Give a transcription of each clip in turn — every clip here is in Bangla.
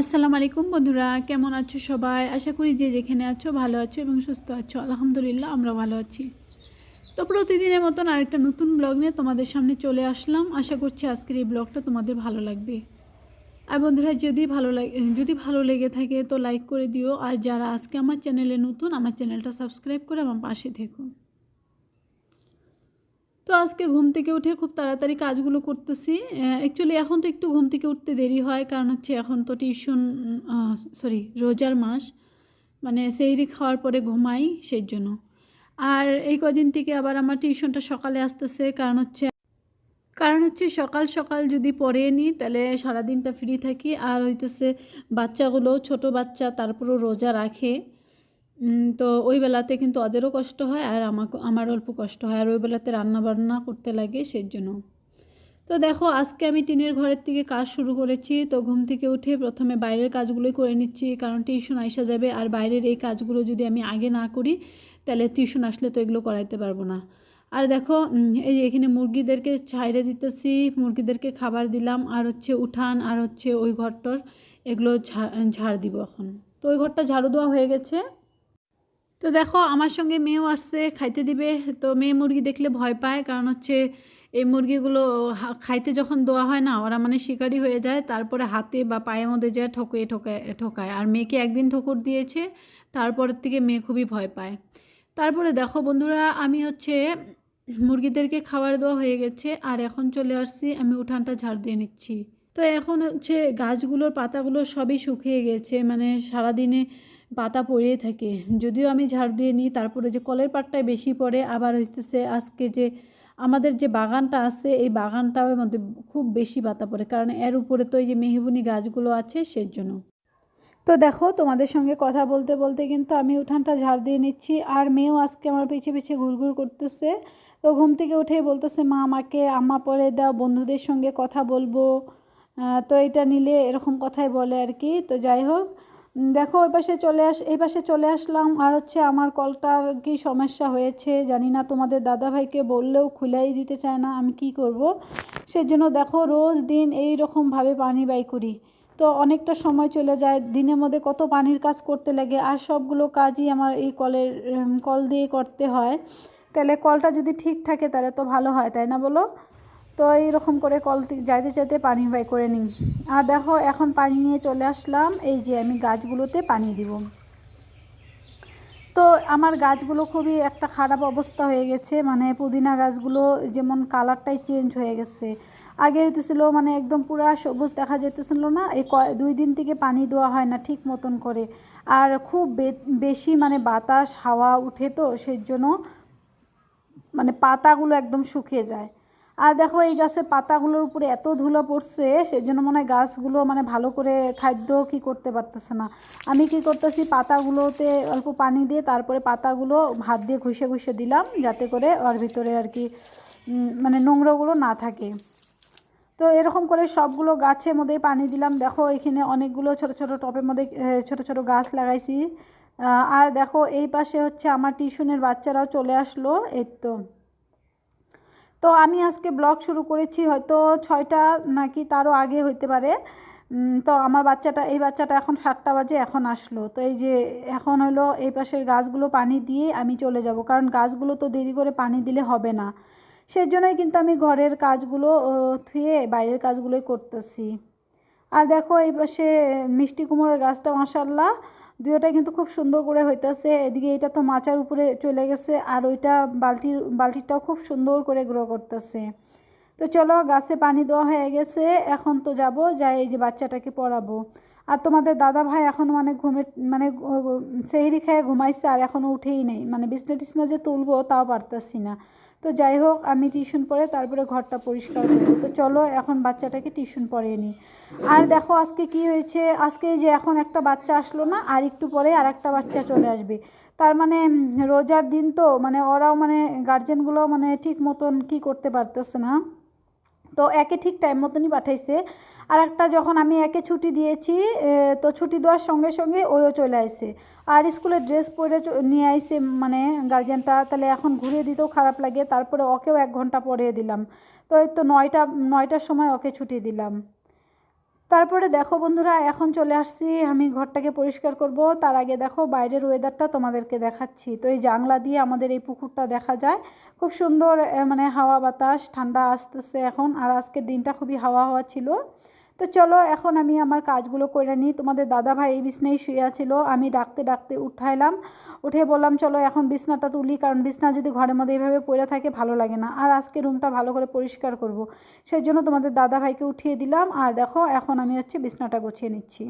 আসসালামু আলাইকুম বন্ধুরা, কেমন আছো সবাই? আশা করি যে যেখানে আছো ভালো আছো এবং সুস্থ আছো। আলহামদুলিল্লাহ আমরা ভালো আছি। তো প্রতিদিনের মতন আরেকটা নতুন ব্লগ নিয়ে তোমাদের সামনে চলে আসলাম। আশা করছি আজকের এই ব্লগটা তোমাদের ভালো লাগবে। আর বন্ধুরা, যদি ভালো লাগে, যদি ভালো লেগে থাকে তো লাইক করে দিও। আর যারা আজকে আমার চ্যানেলে নতুন, আমার চ্যানেলটা সাবস্ক্রাইব করে আমার পাশে থেকো। তো আজকে ঘুম থেকে উঠে খুব তাড়াতাড়ি কাজগুলো করতেছি। অ্যাকচুয়ালি এখন তো একটু ঘুম থেকে উঠতে দেরি হয়, কারণ হচ্ছে এখন তো টিউশন সরি রোজার মাস। মানে সেইরি খাওয়ার পরে ঘুমাই সেই জন্য আর এই কদিন থেকে আবার আমার টিউশনটা সকালে আসতেছে, কারণ হচ্ছে কারণ হচ্ছে সকাল সকাল যদি পড়ে নিই তাহলে সারাদিনটা ফ্রি থাকি। আর হইতেছে বাচ্চাগুলো, ছোট বাচ্চা, তারপরও রোজা রাখে। তো ওই বেলাতে কিন্তু ওদেরও কষ্ট হয় আর আমাকে, আমার অল্প কষ্ট হয়। আর ওই বেলাতে রান্না বান্না করতে লাগে সেই জন্য তো দেখো, আজকে আমি টিনের ঘরের থেকে কাজ শুরু করেছি। তো ঘুম থেকে উঠে প্রথমে বাইরের কাজগুলোই করে নিচ্ছি, কারণ টিউশন আসা যাবে। আর বাইরের এই কাজগুলো যদি আমি আগে না করি, তাহলে টিউশন আসলে তো এগুলো করাইতে পারব না। আর দেখো এই এখানে মুরগিদেরকে ছাইড়ে দিতেছি, মুরগিদেরকে খাবার দিলাম। আর হচ্ছে উঠান, আর হচ্ছে ওই ঘরটার এগুলো ঝাড় দিব এখন। তো ওই ঘরটা ঝাড়ু দেওয়া হয়ে গেছে। তো দেখো, আমার সঙ্গে মেয়েও আসছে, খাইতে দিবে। তো মেয়ে মুরগি দেখলে ভয় পায়, কারণ হচ্ছে এই মুরগিগুলো খাইতে যখন দেওয়া হয় না, ওরা মানে শিকারি হয়ে যায়। তারপরে হাতে বা পায়ের মধ্যে যায় ঠকে ঠকায় ঠকায়। আর মেয়েকে একদিন ঠোকর দিয়েছে, তারপরের থেকে মেয়ে খুবই ভয় পায়। তারপরে দেখো বন্ধুরা, আমি হচ্ছে মুরগিদেরকে খাবার দেওয়া হয়ে গেছে, আর এখন চলে আসছি, আমি উঠানটা ঝাড় দিয়ে নিচ্ছি। তো এখন হচ্ছে গাছগুলোর পাতাগুলো সবই শুকিয়ে গেছে মানে সারাদিনে পাতা পড়েই থাকে। যদিও আমি ঝাড় দিয়ে নিই, তারপরে যে কলের পাটটায় বেশি পড়ে, আবার হইতেছে আজকে যে আমাদের যে বাগানটা আছে, এই বাগানটাও মধ্যে খুব বেশি পাতা পড়ে, কারণ এর উপরে তো এই যে মেহবুনি গাছগুলো আছে সেই জন্য তো দেখো, তোমাদের সঙ্গে কথা বলতে বলতে কিন্তু আমি উঠানটা ঝাড় দিয়ে নিচ্ছি, আর মেয়েও আজকে আমার পিছে পিছে ঘুরঘুর করতেছে। তো ঘুম থেকে উঠেই বলতেছে, মা, আমাকে আম্মা পরে দাও, বন্ধুদের সঙ্গে কথা বলব। তো এটা নিলে এরকম কথাই বলে আর কি। তো যাই হোক দেখো ওই পাশে চলে আস, এই পাশে চলে আসলাম। আর হচ্ছে আমার কলটার কি সমস্যা হয়েছে জানি না। তোমাদের দাদাভাইকে বললেও খুলাই দিতে চায় না। আমি কি করব? সেজন্য দেখো, রোজ দিন এই রকমভাবে পানি বাই করি। তো অনেকটা সময় চলে যায়। দিনের মধ্যে কত পানির কাজ করতে লাগে। আর সবগুলো কাজই আমার এই কলের কল দিয়ে করতে হয়। তাহলে কলটা যদি ঠিক থাকে তাহলে তো ভালো হয়, তাই না বলো? তো এইরকম করে কল যাইতে চাইতে পানি বাই করে নিই আর দেখো, এখন পানি নিয়ে চলে আসলাম, এই যে আমি গাছগুলোতে পানি দিব। তো আমার গাছগুলো খুবই একটা খারাপ অবস্থা হয়ে গেছে মানে পুদিনা গাছগুলো যেমন কালারটাই চেঞ্জ হয়ে গেছে। আগে হইতেছিল মানে একদম পুরা সবুজ দেখা যেতেছিল না, এই দুই দিন থেকে পানি দেওয়া হয় না ঠিক মতন করে। আর খুব বেশি মানে বাতাস, হাওয়া উঠে তো সেই জন্য মানে পাতাগুলো একদম শুকিয়ে যায়। আর দেখো এই গাছের পাতাগুলোর উপরে এত ধুলো পড়ছে, সেজন্য মনে হয় গাছগুলো মানে ভালো করে খাদ্য কি করতে পারতেছে না। আমি কি করতেছি, পাতাগুলোতে অল্প পানি দিয়ে তারপরে পাতাগুলো হাত দিয়ে ঘষে ঘষে দিলাম, যাতে করে ওর ভিতরে আর কি মানে নোংরাগুলো না থাকে। তো এরকম করে সবগুলো গাছের মধ্যেই পানি দিলাম। দেখো এখানে অনেকগুলো ছোট ছোট টপের মধ্যে ছোট ছোট গাছ লাগাইছি। আর দেখো এই পাশে হচ্ছে আমার টিউশনের বাচ্চারাও চলে আসলো, এই তো। তো আমি আজকে ব্লগ শুরু করেছি হয়তো ছয়টা নাকি তারও আগে হইতে পারে। তো আমার বাচ্চাটা, এই বাচ্চাটা এখন সাতটা বাজে, এখন আসলো। তো এই যে এখন হলো এই পাশের গাছগুলো পানি দিয়ে আমি চলে যাব। কারণ গাছগুলো তো দেরি করে পানি দিলে হবে না। সেই জন্যই কিন্তু আমি ঘরের কাজগুলো থুয়ে বাইরের কাজগুলোই করতেছি। আর দেখো এই পাশে মিষ্টি কুমড়োর গাছটা মাসাল্লাহ দুয়োটা কিন্তু খুব সুন্দর করে হইতেছে। এদিকে এটা তো মাচার উপরে চলে গেছে আর ওইটা বালতির, বালতিটাও খুব সুন্দর করে গ্রো করতেছে। তো চলো গাছে পানি দেওয়া হয়ে গেছে, এখন তো যাব, যাই এই যে বাচ্চাটাকে পড়াবো। আর তোমাদের দাদা ভাই এখন মানে ঘুমে মানে সেহরি খেয়ে ঘুমাইছে আর এখনও উঠেই নেই। মানে বিছনা টিছনা যে তুলবো তাও পারতেছি না। তো যাই হোক, আমি টিউশন পড়ে তারপরে ঘরটা পরিষ্কার করব। তো চলো, এখন বাচ্চাটাকে টিউশন পড়িয়ে নিই। আর দেখো, আজকে কি হয়েছে? আজকে যে এখন একটা বাচ্চা আসলো না, আর একটু পরে আর একটা বাচ্চা চলে আসবে। তার মানে রোজার দিন তো মানে ওরাও মানে গার্জেনগুলো মানে ঠিক মতন কি করতে পারতেছে না। তো একে ঠিক টাইম মতনই পাঠাইছে। আর একটা যখন আমি একে ছুটি দিয়েছি তো ছুটি দেওয়ার সঙ্গে সঙ্গে ওইও চলে আসে আর স্কুলে ড্রেস পরে নিয়ে আইসে মানে গার্জেনটা তাহলে এখন ঘুরিয়ে দিতেও খারাপ লাগে, তারপরে ওকেও এক ঘণ্টা পরিয়ে দিলাম। তো এই তো নয়টা, নয়টার সময় ওকে ছুটি দিলাম। তারপরে দেখো বন্ধুরা, এখন চলে আসছি, আমি ঘরটাকে পরিষ্কার করব। তার আগে দেখো বাইরের ওয়েদারটা তোমাদেরকে দেখাচ্ছি। তো এই জানলা দিয়ে আমাদের এই পুকুরটা দেখা যায়। খুব সুন্দর মানে হাওয়া বাতাস, ঠান্ডা আসতেছে এখন। আর আজকের দিনটা খুবই হাওয়া হাওয়া ছিল। তো চলো এখন আমি আমার কাজগুলো করে নিই। তোমাদের দাদা ভাই এই বিছনায় শুয়ে ছিল আমি ডাকতে ডাকতে উঠাইলাম। উঠে বললাম, চলো এখন বিছনাটা তুলি। কারণ বিছনা যদি ঘরের মধ্যে এইভাবে পড়ে থাকে, ভালো লাগে না। আর আজকে রুমটা ভালো করে পরিষ্কার করব। সেই জন্য তোমাদের দাদা ভাইকে উঠিয়ে দিলাম। আর দেখো, এখন আমি হচ্ছে বিছনাটা গুছিয়ে নিচ্ছি।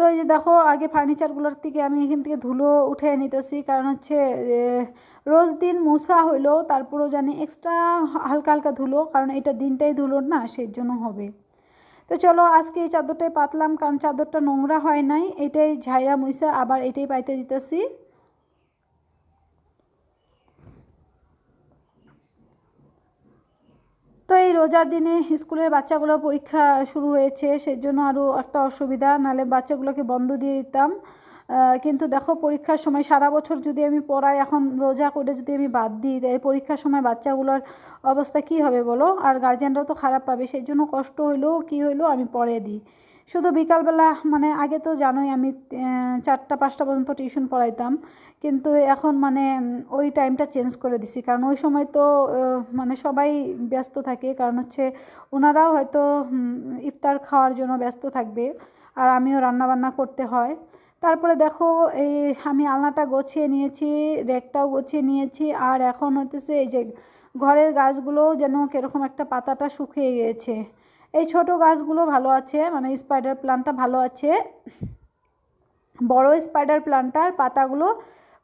তো এই যে দেখো, আগে ফার্নিচারগুলোর থেকে আমি এখান থেকে ধুলো উঠে নিতেছি। কারণ হচ্ছে রোজ দিন মশা হইলেও তারপরেও জানি এক্সট্রা হালকা হালকা ধুলো, কারণ এটা দিনটাই ধুলোর না সেই জন্য হবে। তো চলো, আজকে এই চাদরটাই পাতলাম, কারণ চাদরটা নোংরা হয় নাই, এটাই ঝাইরা মুইসা আবার এটাই পাইতে দিতেছি। তো এই রোজার দিনে স্কুলের বাচ্চাগুলো পরীক্ষা শুরু হয়েছে সেই জন্য আরও একটা অসুবিধা। নালে বাচ্চাগুলোকে বন্ধ দিয়ে দিতাম। কিন্তু দেখো, পরীক্ষার সময় সারা বছর যদি আমি পড়াই, এখন রোজা করে যদি আমি বাদ দিই তাই পরীক্ষার সময় বাচ্চাগুলোর অবস্থা কি হবে বলো? আর গার্জিয়ানরাও তো খারাপ পাবে সেই জন্য কষ্ট হইলেও কি হইলেও আমি পড়ে দিই। শুধু বিকালবেলা মানে আগে তো জানোই আমি চারটা, পাঁচটা পর্যন্ত টিউশন পড়াইতাম। কিন্তু এখন মানে ওই টাইমটা চেঞ্জ করে দিছি। কারণ ওই সময় তো মানে সবাই ব্যস্ত থাকে। কারণ হচ্ছে ওনারাও হয়তো ইফতার খাওয়ার জন্য ব্যস্ত থাকবে আর আমিও রান্নাবান্না করতে হয়। তারপরে দেখো, এই আমি আলনাটা গোছিয়ে নিয়েছি, রেকটাও গোছিয়ে নিয়েছি। আর এখন হতেছে এই যে, ঘরের গাছগুলো যেন কীরকম একটা পাতাটা শুকিয়ে গিয়েছে। এই ছোট গাছগুলো ভালো আছে মানে স্পাইডার প্লান্টটা ভালো আছে। বড় স্পাইডার প্লান্টার পাতাগুলো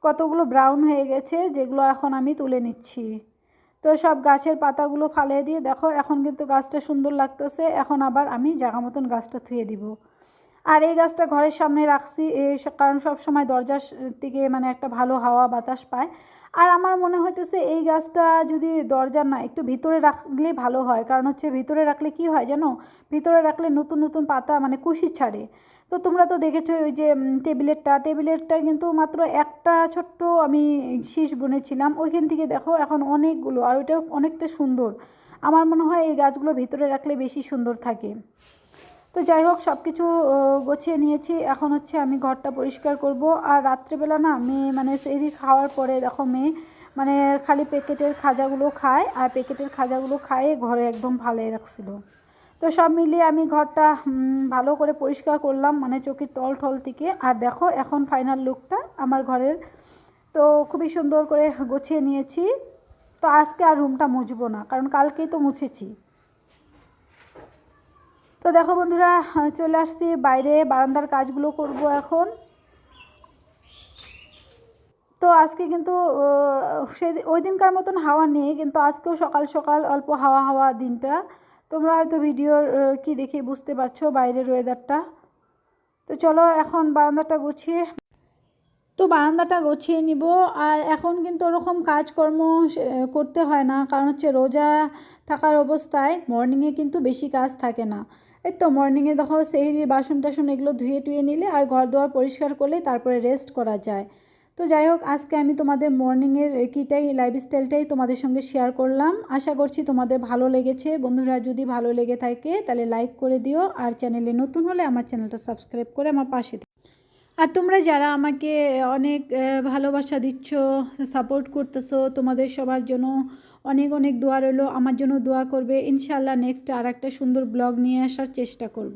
কতগুলো ব্রাউন হয়ে গেছে, যেগুলো এখন আমি তুলে নিচ্ছি। তো সব গাছের পাতাগুলো ফালিয়ে দিয়ে দেখো, এখন কিন্তু গাছটা সুন্দর লাগতেছে, এখন আবার আমি জায়গা মতন গাছটা থুয়ে দিব। আর এই গাছটা ঘরের সামনে রাখছি কারণ সব সময় দরজার থেকে মানে একটা ভালো হাওয়া বাতাস পায়। আর আমার মনে হইতেছে এই গাছটা যদি দরজার না, একটু ভিতরে রাখলেই ভালো হয়। কারণ হচ্ছে ভিতরে রাখলে কি হয় জানো? ভিতরে রাখলে নতুন নতুন পাতা মানে কুশি ছাড়ে। তো তোমরা তো দেখেছ ওই যে টেবিলেরটা টেবিলেরটা কিন্তু মাত্র একটা ছোট্ট আমি শীষ বুনেছিলাম। ওইখান থেকে দেখো এখন অনেকগুলো, আর ওইটা অনেকটা সুন্দর। আমার মনে হয় এই গাছগুলো ভিতরে রাখলে বেশি সুন্দর থাকে। তো যাই হোক সব কিছু গুছিয়ে নিয়েছি। এখন হচ্ছে আমি ঘরটা পরিষ্কার করব। আর রাত্রেবেলা না মেয়ে মানে সেই খাওয়ার পরে দেখো মেয়ে মানে খালি প্যাকেটের খাজাগুলো খায় আর প্যাকেটের খাজাগুলো খায়ে ঘরে একদম ভালোই রাখছিল। তো সব মিলিয়ে আমি ঘরটা ভালো করে পরিষ্কার করলাম মানে চোখের তল ঠল থেকে। আর দেখো এখন ফাইনাল লুকটা আমার ঘরের। তো খুবই সুন্দর করে গুছিয়ে নিয়েছি। তো আজকে আর রুমটা মুছবো না, কারণ কালকেই তো মুছেছি। তো দেখো বন্ধুরা চলে আসছি বাইরে, বারান্দার কাজগুলো করব এখন। তো আজকে কিন্তু সেই ওই দিনকার মতন হাওয়া নেই, কিন্তু আজকেও সকাল সকাল অল্প হাওয়া হাওয়া দিনটা। তোমরা হয়তো ভিডিওর কি দেখে বুঝতে পারছ বাইরের ওয়েদারটা তো চলো এখন বারান্দাটা গুছিয়ে তো বারান্দাটা গুছিয়ে নিব। আর এখন কিন্তু ওরকম কাজকর্ম করতে হয় না। কারণ হচ্ছে রোজা থাকার অবস্থায় মর্নিংয়ে কিন্তু বেশি কাজ থাকে না। এই তো মর্নিংয়ে দেখো সেহরির বাসন টাসন এগুলো ধুয়ে টুয়ে নিলে আর ঘর দুয়ার পরিষ্কার করলে তারপরে রেস্ট করা যায়। তো যাই হোক, আজকে আমি তোমাদের মর্নিংয়ের কিটাই লাইফস্টাইলটাই তোমাদের সঙ্গে শেয়ার করলাম। আশা করছি তোমাদের ভালো লেগেছে। বন্ধুরা, যদি ভালো লেগে থাকে তাহলে লাইক করে দিও। আর চ্যানেলে নতুন হলে আমার চ্যানেলটা সাবস্ক্রাইব করে আমার পাশে। আর তোমরা যারা আমাকে অনেক ভালোবাসা দিচ্ছ সাপোর্ট করতেছো, তোমাদের সবার জন্য অনেক অনেক দোয়া রইল। আমার জন্য দোয়া করবে। ইনশাল্লাহ নেক্সট আর একটা সুন্দর ব্লগ নিয়ে আসার চেষ্টা করব।